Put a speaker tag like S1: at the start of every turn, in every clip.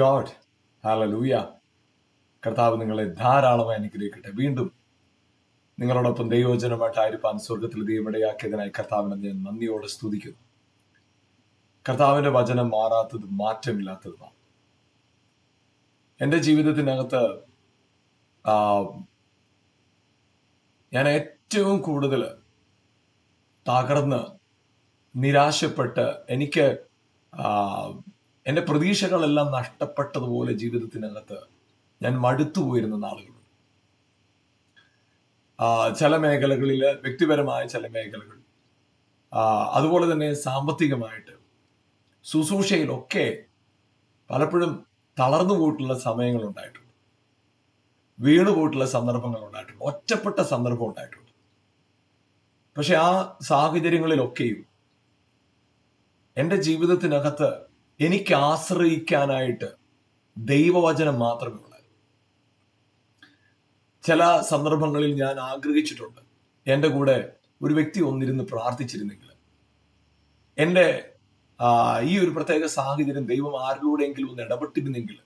S1: God hallelujah കർത്താവ് നിങ്ങളെ ധാരാളമായി അനുഗ്രഹിക്കട്ടെ. വീണ്ടും നിങ്ങളോടൊപ്പം ദൈവജനമായിട്ടായിരിക്കാൻ സ്വർഗത്തിൽ ദൈവമിടയാക്കിയതിനായി കർത്താവിനെ ഞാൻ നന്ദിയോടെ സ്തുതിക്കുന്നു. കർത്താവിന്റെ വചനം മാറാത്തത് മാറ്റമില്ലാത്തതുമാണ്. എന്റെ ജീവിതത്തിനകത്ത് ഞാൻ ഏറ്റവും കൂടുതൽ തകർന്ന് നിരാശപ്പെട്ട് എനിക്ക് എന്റെ പ്രതീക്ഷകളെല്ലാം നഷ്ടപ്പെട്ടതുപോലെ ജീവിതത്തിനകത്ത് ഞാൻ മടുത്തു പോയിരുന്ന നാളുകളുണ്ട് ചില മേഖലകളിൽ വ്യക്തിപരമായ ചില മേഖലകൾ. അതുപോലെ തന്നെ സാമ്പത്തികമായിട്ട് ശുശ്രൂഷയിലൊക്കെ പലപ്പോഴും തളർന്നു പോയിട്ടുള്ള സമയങ്ങൾ ഉണ്ടായിട്ടുണ്ട്. വീണു പോയിട്ടുള്ള സന്ദർഭങ്ങൾ ഉണ്ടായിട്ടുണ്ട്. ഒറ്റപ്പെട്ട സന്ദർഭം ഉണ്ടായിട്ടുണ്ട്. പക്ഷെ ആ സാഹചര്യങ്ങളിലൊക്കെയും എന്റെ ജീവിതത്തിനകത്ത് എനിക്ക് ആശ്രയിക്കാനായിട്ട് ദൈവവചനം മാത്രമേ ഉള്ളൂ. ചില സന്ദർഭങ്ങളിൽ ഞാൻ ആഗ്രഹിച്ചിട്ടുണ്ട്. എന്റെ കൂടെ ഒരു വ്യക്തി ഒന്നിരുന്ന് പ്രാർത്ഥിച്ചിരുന്നെങ്കിൽ. എന്റെ ഈ ഒരു പ്രത്യേക സാഹചര്യം ദൈവം ആരിലൂടെയെങ്കിലും ഒന്ന് ഇടപെട്ടിരുന്നെങ്കിൽ.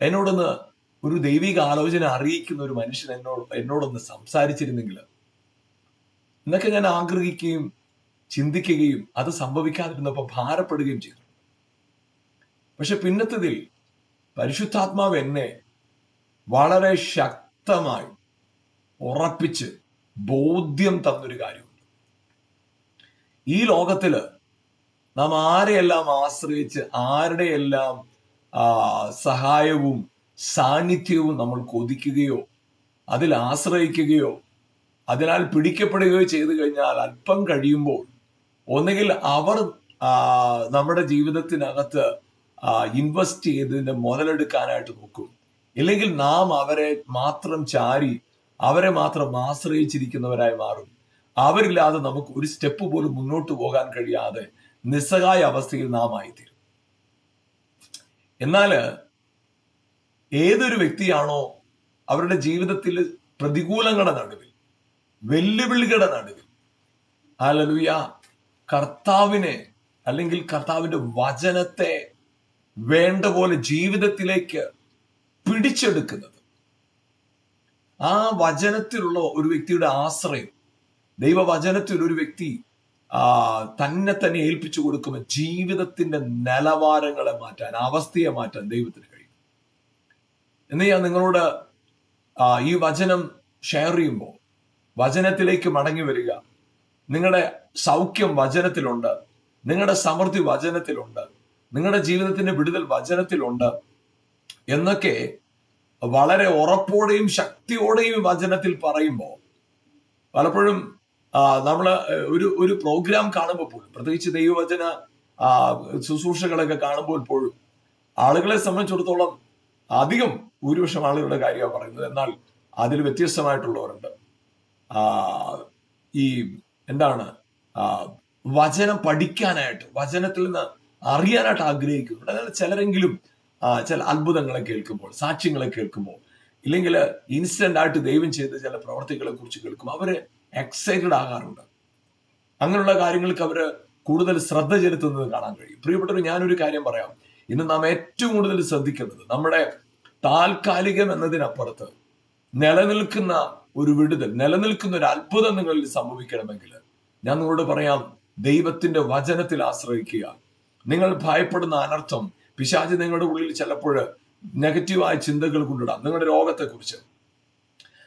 S1: എന്നോടൊന്ന് ഒരു ദൈവിക ആലോചന അറിയിക്കുന്ന ഒരു മനുഷ്യൻ എന്നോട് എന്നോടൊന്ന് സംസാരിച്ചിരുന്നെങ്കിൽ. എന്നൊക്കെ ഞാൻ ആഗ്രഹിക്കുകയും ചിന്തിക്കുകയും അത് സംഭവിക്കാതിരുന്നപ്പോൾ ഭാരപ്പെടുകയും ചെയ്തു. പക്ഷെ പിന്നത്തതിൽ പരിശുദ്ധാത്മാവ് എന്നെ വളരെ ശക്തമായി ഉറപ്പിച്ച് ബോധ്യം തന്നൊരു കാര്യമുണ്ട്. ഈ ലോകത്തിൽ നാം ആരെയെല്ലാം ആശ്രയിച്ച് ആരുടെയെല്ലാം സഹായവും സാന്നിധ്യവും നമ്മൾ കൊതിക്കുകയോ അതിൽ ആശ്രയിക്കുകയോ അതിനാൽ പിടിക്കപ്പെടുകയോ ചെയ്തു കഴിഞ്ഞാൽ അല്പം കഴിയുമ്പോൾ ഒന്നുകിൽ അവർ നമ്മുടെ ജീവിതത്തിനകത്ത് ഇൻവെസ്റ്റ് ചെയ്തതിന്റെ മുതലെടുക്കാനായിട്ട് നോക്കും. ഇല്ലെങ്കിൽ നാം അവരെ മാത്രം ചാരി അവരെ മാത്രം ആശ്രയിച്ചിരിക്കുന്നവരായി മാറും. അവരില്ലാതെ നമുക്ക് ഒരു സ്റ്റെപ്പ് പോലും മുന്നോട്ട് പോകാൻ കഴിയാതെ നിസ്സഹായ അവസ്ഥയിൽ നാം ആയിത്തീരും. എന്നാൽ ഏതൊരു വ്യക്തിയാണോ അവരുടെ ജീവിതത്തിൽ പ്രതികൂലങ്ങളുടെ നടുവിൽ വെല്ലുവിളികളുടെ നടുവിൽ ഹല്ലേലൂയ കർത്താവിനെ അല്ലെങ്കിൽ കർത്താവിന്റെ വചനത്തെ വേണ്ട പോലെ ജീവിതത്തിലേക്ക് പിടിച്ചെടുക്കുന്നത്. ആ വചനത്തിലുള്ള ഒരു വ്യക്തിയുടെ ആശ്രയം ദൈവവചനത്തിൽ ഒരു വ്യക്തി തന്നെ തന്നെ ഏൽപ്പിച്ചു കൊടുക്കുമ്പോൾ ജീവിതത്തിന്റെ നിലവാരങ്ങളെ മാറ്റാൻ അവസ്ഥയെ മാറ്റാൻ ദൈവത്തിന് കഴിയും. എന്ന് ഞാൻ നിങ്ങളോട് ഈ വചനം ഷെയർ ചെയ്യുമ്പോൾ വചനത്തിലേക്ക് മടങ്ങി വരിക. നിങ്ങളുടെ സൗഖ്യം വചനത്തിലുണ്ട്. നിങ്ങളുടെ സമൃദ്ധി വചനത്തിലുണ്ട്. നിങ്ങളുടെ ജീവിതത്തിന്റെ വിടുതൽ വചനത്തിലുണ്ട് എന്നൊക്കെ വളരെ ഉറപ്പോടെയും ശക്തിയോടെയും വചനത്തിൽ പറയുമ്പോൾ പലപ്പോഴും നമ്മൾ ഒരു ഒരു പ്രോഗ്രാം കാണുമ്പോൾ പോലും പ്രത്യേകിച്ച് ദൈവവചന ശുശ്രൂഷകളൊക്കെ കാണുമ്പോൾ പോലും ആളുകളെ സംബന്ധിച്ചിടത്തോളം അധികം ഭൂരിപക്ഷം ആളുകളുടെ കാര്യമാണ് പറയുന്നത്. എന്നാൽ അതിൽ വ്യത്യസ്തമായിട്ടുള്ളവരുണ്ട്. ഈ എന്താണ് വചനം പഠിക്കാനായിട്ട് വചനത്തിൽ നിന്ന് അറിയാനായിട്ട് ആഗ്രഹിക്കുന്നുണ്ട്. അതായത് ചിലരെങ്കിലും ചില അത്ഭുതങ്ങളെ കേൾക്കുമ്പോൾ സാക്ഷ്യങ്ങളെ കേൾക്കുമ്പോൾ ഇല്ലെങ്കിൽ ഇൻസ്റ്റന്റ് ആയിട്ട് ദൈവം ചെയ്ത ചില പ്രവർത്തികളെ കുറിച്ച് കേൾക്കും അവർ എക്സൈറ്റഡ് ആകാറുണ്ട്. അങ്ങനെയുള്ള കാര്യങ്ങൾക്ക് അവർ കൂടുതൽ ശ്രദ്ധ ചെലുത്തുന്നത് കാണാൻ കഴിയും. പ്രിയപ്പെട്ടവർ ഞാനൊരു കാര്യം പറയാം. ഇന്ന് നാം ഏറ്റവും കൂടുതൽ ശ്രദ്ധിക്കുന്നത് നമ്മുടെ താൽക്കാലികം എന്നതിനപ്പുറത്ത് നിലനിൽക്കുന്ന ഒരു വിടുതൽ നിലനിൽക്കുന്ന ഒരു അത്ഭുതം നിങ്ങളിൽ സംഭവിക്കണമെങ്കിൽ ഞാൻ നിങ്ങളോട് പറയാം ദൈവത്തിന്റെ വചനത്തിൽ ആശ്രയിക്കുക. നിങ്ങൾ ഭയപ്പെടുന്ന അനർത്ഥം പിശാചി നിങ്ങളുടെ ഉള്ളിൽ ചിലപ്പോൾ നെഗറ്റീവായ ചിന്തകൾ കൊണ്ടിടാം. നിങ്ങളുടെ രോഗത്തെക്കുറിച്ച്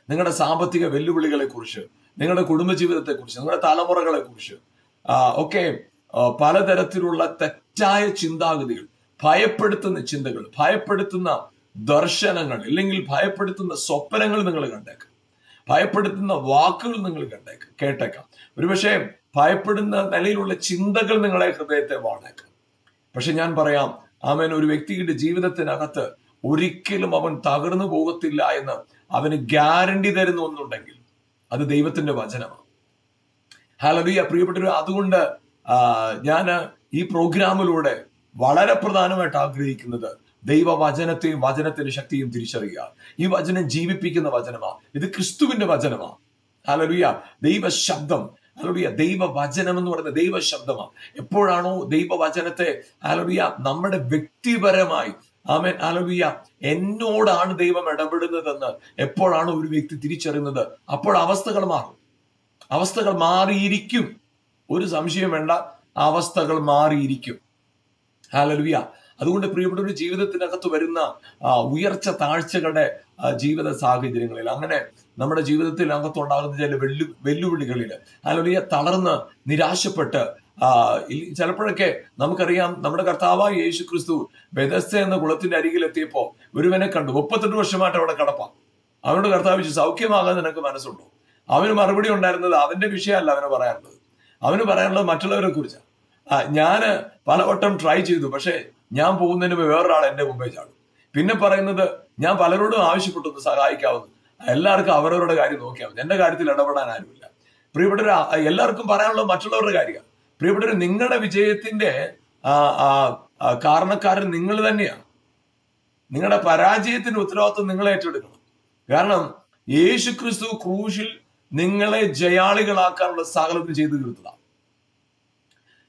S1: നിങ്ങളുടെ സാമ്പത്തിക വെല്ലുവിളികളെക്കുറിച്ച് നിങ്ങളുടെ കുടുംബജീവിതത്തെക്കുറിച്ച് നിങ്ങളുടെ തലമുറകളെക്കുറിച്ച് ഒക്കെ പലതരത്തിലുള്ള തെറ്റായ ചിന്താഗതികൾ ഭയപ്പെടുത്തുന്ന ചിന്തകൾ ഭയപ്പെടുത്തുന്ന ദർശനങ്ങൾ ഇല്ലെങ്കിൽ ഭയപ്പെടുത്തുന്ന സ്വപ്നങ്ങൾ നിങ്ങൾ കണ്ടേക്കാം. ഭയപ്പെടുത്തുന്ന വാക്കുകൾ നിങ്ങൾ കണ്ടേക്കാം കേട്ടേക്കാം. ഒരുപക്ഷെ ഭയപ്പെടുന്ന നിലയിലുള്ള ചിന്തകൾ നിങ്ങളെ ഹൃദയത്തെ വാണേക്കാം. പക്ഷെ ഞാൻ പറയാം അവൻ ഒരു വ്യക്തിയുടെ ജീവിതത്തിനകത്ത് ഒരിക്കലും അവൻ തകർന്നു പോകത്തില്ല എന്ന് അവന് ഗ്യാരണ്ടി തരുന്ന ഒന്നുണ്ടെങ്കിൽ അത് ദൈവത്തിന്റെ വചനമാണ്. ഹലബിയ പ്രിയപ്പെട്ടവർ അതുകൊണ്ട് ഞാൻ ഈ പ്രോഗ്രാമിലൂടെ വളരെ പ്രധാനമായിട്ട് ആഗ്രഹിക്കുന്നത് ദൈവവചനത്തെയും വചനത്തിന്റെ ശക്തിയും തിരിച്ചറിയുക. ഈ വചനം ജീവിപ്പിക്കുന്ന വചനമാണ്. ഇത് ക്രിസ്തുവിന്റെ വചനമാണ്. ഹലലുയ ദൈവ ശബ്ദം ഹലലുയ ദൈവവചനം എന്ന് പറയുന്ന ദൈവ ശബ്ദമാണ് എപ്പോഴാണോ ദൈവവചനത്തെ അലോടിയ നമ്മുടെ വ്യക്തിപരമായി ആമേൻ അലവിയ എന്നോടാണ് ദൈവം ഇടപെടുന്നതെന്ന് എപ്പോഴാണ് ഒരു വ്യക്തി തിരിച്ചറിയുന്നത് അപ്പോൾ അവസ്ഥകൾ മാറും. അവസ്ഥകൾ മാറിയിരിക്കും. ഒരു സംശയം വേണ്ട അവസ്ഥകൾ മാറിയിരിക്കും. ഹാലലുവിയ അതുകൊണ്ട് പ്രിയപ്പെട്ട ജീവിതത്തിനകത്ത് വരുന്ന ഉയർച്ച താഴ്ചകളുടെ ജീവിത സാഹചര്യങ്ങളിൽ അങ്ങനെ നമ്മുടെ ജീവിതത്തിൽ അകത്തുണ്ടാകുന്ന ചില വെല്ലു വെല്ലുവിളികളിൽ അല്ലെങ്കിൽ തളർന്ന് നിരാശപ്പെട്ട് ചിലപ്പോഴൊക്കെ നമുക്കറിയാം നമ്മുടെ കർത്താവായ യേശു ക്രിസ്തു ബെദസ്ത എന്ന കുളത്തിന്റെ അരികിലെത്തിയപ്പോൾ ഒരുവനെ കണ്ടു. മുപ്പത്തെട്ട് വർഷമായിട്ട് അവിടെ കടപ്പാം. അവനോട് കർത്താവ് സൗഖ്യമാകാൻ നിനക്ക് മനസ്സുണ്ടോ? അവന് മറുപടി ഉണ്ടായിരുന്നത് അവന്റെ വിഷയമല്ല അവന് പറയാനുള്ളത്. അവന് പറയാനുള്ളത് മറ്റുള്ളവരെ കുറിച്ചാണ് ഞാൻ പലവട്ടം ട്രൈ ചെയ്തു പക്ഷേ ഞാൻ പോകുന്നതിന് വേറൊരാൾ എന്റെ മുമ്പേ ചാടും. പിന്നെ പറയുന്നത് ഞാൻ പലരോടും ആവശ്യപ്പെട്ടു സഹായിക്കാവുന്നു. എല്ലാവർക്കും അവരവരുടെ കാര്യം നോക്കിയാൽ മതി. എന്റെ കാര്യത്തിൽ ഇടപെടാൻ ആരുമില്ല. പ്രിയപ്പെട്ടവർ എല്ലാവർക്കും പറയാനുള്ളത് മറ്റുള്ളവരുടെ കാര്യമാണ്. പ്രിയപ്പെട്ടവർ നിങ്ങളുടെ വിജയത്തിന്റെ കാരണക്കാരൻ നിങ്ങൾ തന്നെയാണ്. നിങ്ങളുടെ പരാജയത്തിന്റെ ഉത്തരവാദിത്വം നിങ്ങൾ ഏറ്റെടുക്കണം. കാരണം യേശു ക്രിസ്തു ക്രൂശിൽ നിങ്ങളെ ജയാളികളാക്കാനുള്ള സകലത്തിന് ചെയ്തു തീർത്തതാണ്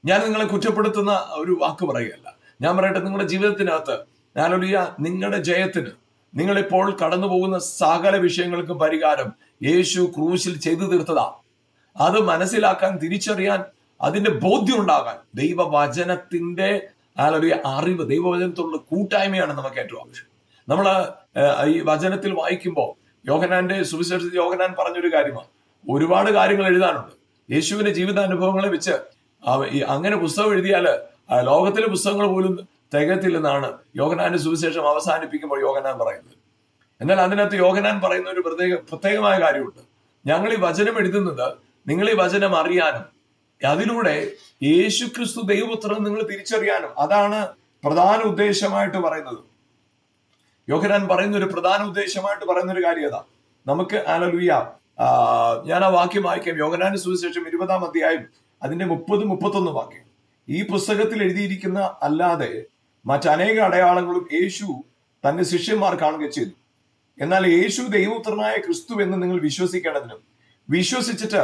S1: ഞാൻ നിങ്ങളെ കുറ്റപ്പെടുത്തുന്ന ഒരു വാക്ക് പറയുകയല്ല. ഞാൻ പറയട്ടെ നിങ്ങളുടെ ജീവിതത്തിനകത്ത് ഞാനൊരു നിങ്ങളുടെ ജയത്തിന് നിങ്ങളിപ്പോൾ കടന്നു പോകുന്ന സകല വിഷയങ്ങൾക്കും പരിഹാരം യേശു ക്രൂശിൽ ചെയ്തു തീർത്തതാ. അത് മനസ്സിലാക്കാൻ തിരിച്ചറിയാൻ അതിന്റെ ബോധ്യം ഉണ്ടാകാൻ ദൈവവചനത്തിന്റെ ആളൊരു അറിവ് ദൈവവചനത്തോടുള്ള കൂട്ടായ്മയാണ് നമുക്ക് ഏറ്റവും ആവശ്യം. നമ്മൾ ഈ വചനത്തിൽ വായിക്കുമ്പോൾ യോഹനാന്റെ സുവിശേഷത്തിൽ യോഹനാൻ പറഞ്ഞൊരു കാര്യമാണ്. ഒരുപാട് കാര്യങ്ങൾ എഴുതാനുണ്ട്. യേശുവിന്റെ ജീവിതാനുഭവങ്ങളെ വെച്ച് അങ്ങനെ പുസ്തകം എഴുതിയാൽ ലോകത്തിലെ പുസ്തകങ്ങൾ പോലും തികയത്തില്ലെന്നാണ് യോഗനാന്റെ സുവിശേഷം അവസാനിപ്പിക്കുമ്പോൾ യോഗനാൻ പറയുന്നത്. എന്നാൽ അതിനകത്ത് യോഗനാൻ പറയുന്ന ഒരു പ്രത്യേക പ്രത്യേകമായ കാര്യമുണ്ട്. ഞങ്ങൾ ഈ വചനം എഴുതുന്നത് നിങ്ങൾ ഈ വചനം അറിയാനും അതിലൂടെ യേശു ക്രിസ്തു ദൈവപുത്രൻ നിങ്ങൾ തിരിച്ചറിയാനും അതാണ് പ്രധാന ഉദ്ദേശമായിട്ട് പറയുന്നത്. യോഹനാൻ പറയുന്ന ഒരു പ്രധാന ഉദ്ദേശമായിട്ട് പറയുന്ന ഒരു കാര്യം അതാ നമുക്ക് ആലലുയ ഞാൻ ആ വാക്യം വായിക്കാം. യോഗനാന് സുവിശേഷം ഇരുപതാം അധ്യായം അതിന്റെ മുപ്പത് മുപ്പത്തൊന്ന് വാക്യം. ഈ പുസ്തകത്തിൽ എഴുതിയിരിക്കുന്ന അല്ലാതെ മറ്റനേക അടയാളങ്ങളും യേശു തന്റെ ശിഷ്യന്മാർ കാണുക ചെയ്തു. എന്നാൽ യേശു ദൈവപുത്രനായ ക്രിസ്തു എന്ന് നിങ്ങൾ വിശ്വസിക്കേണ്ടതിനും വിശ്വസിച്ചിട്ട്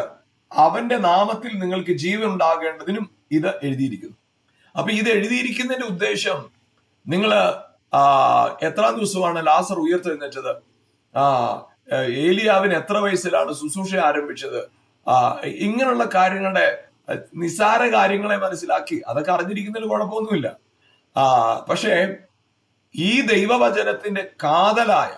S1: അവന്റെ നാമത്തിൽ നിങ്ങൾക്ക് ജീവൻ ഉണ്ടാകേണ്ടതിനും ഇത് എഴുതിയിരിക്കുന്നു. അപ്പൊ ഇത് എഴുതിയിരിക്കുന്നതിന്റെ ഉദ്ദേശം നിങ്ങൾ എത്രാം ദിവസമാണ് ലാസർ ഉയർത്തെഴുന്നേറ്റത്? ആ ഏലിയാവിന് എത്ര വയസ്സിലാണ് ശുശ്രൂഷ ആരംഭിച്ചത്? ഇങ്ങനെയുള്ള കാര്യങ്ങളുടെ നിസാര കാര്യങ്ങളെ മനസ്സിലാക്കി. അതൊക്കെ അറിഞ്ഞിരിക്കുന്നതിൽ കുഴപ്പമൊന്നുമില്ല. ആ പക്ഷേ ഈ ദൈവവചനത്തിന്റെ കാതലായ